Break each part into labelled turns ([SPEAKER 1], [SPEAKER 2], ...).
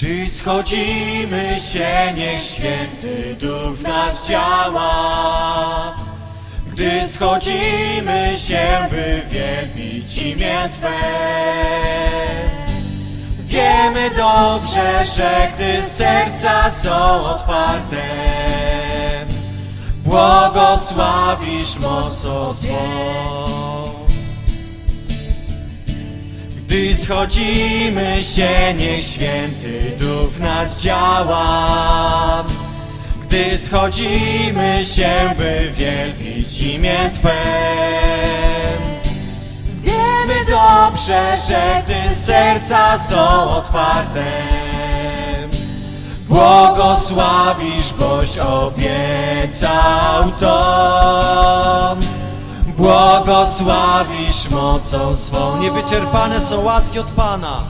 [SPEAKER 1] Gdy schodzimy się, niech święty duch w nas działa. Gdy schodzimy się, by wielbić imię Twe. Wiemy dobrze, że gdy serca są otwarte, błogosławisz mocą swą. Gdy schodzimy się, niech święty duch w nas działa. Gdy schodzimy się, by wielbić imię Twe. Wiemy dobrze, że gdy serca są otwarte, błogosławisz, boś obiecał to. Błogosławisz mocą swą.
[SPEAKER 2] Niewyczerpane są łaski od Pana.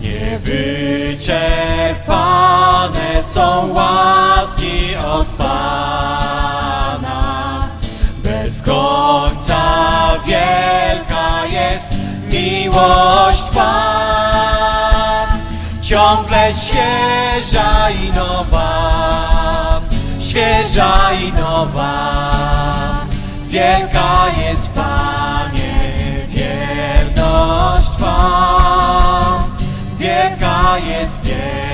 [SPEAKER 1] Niewyczerpane są łaski od Pana. Bez końca wielka jest miłość Twa. Ciągle świeża i nowa, świeża i nowa. Wielka jest. Highest day.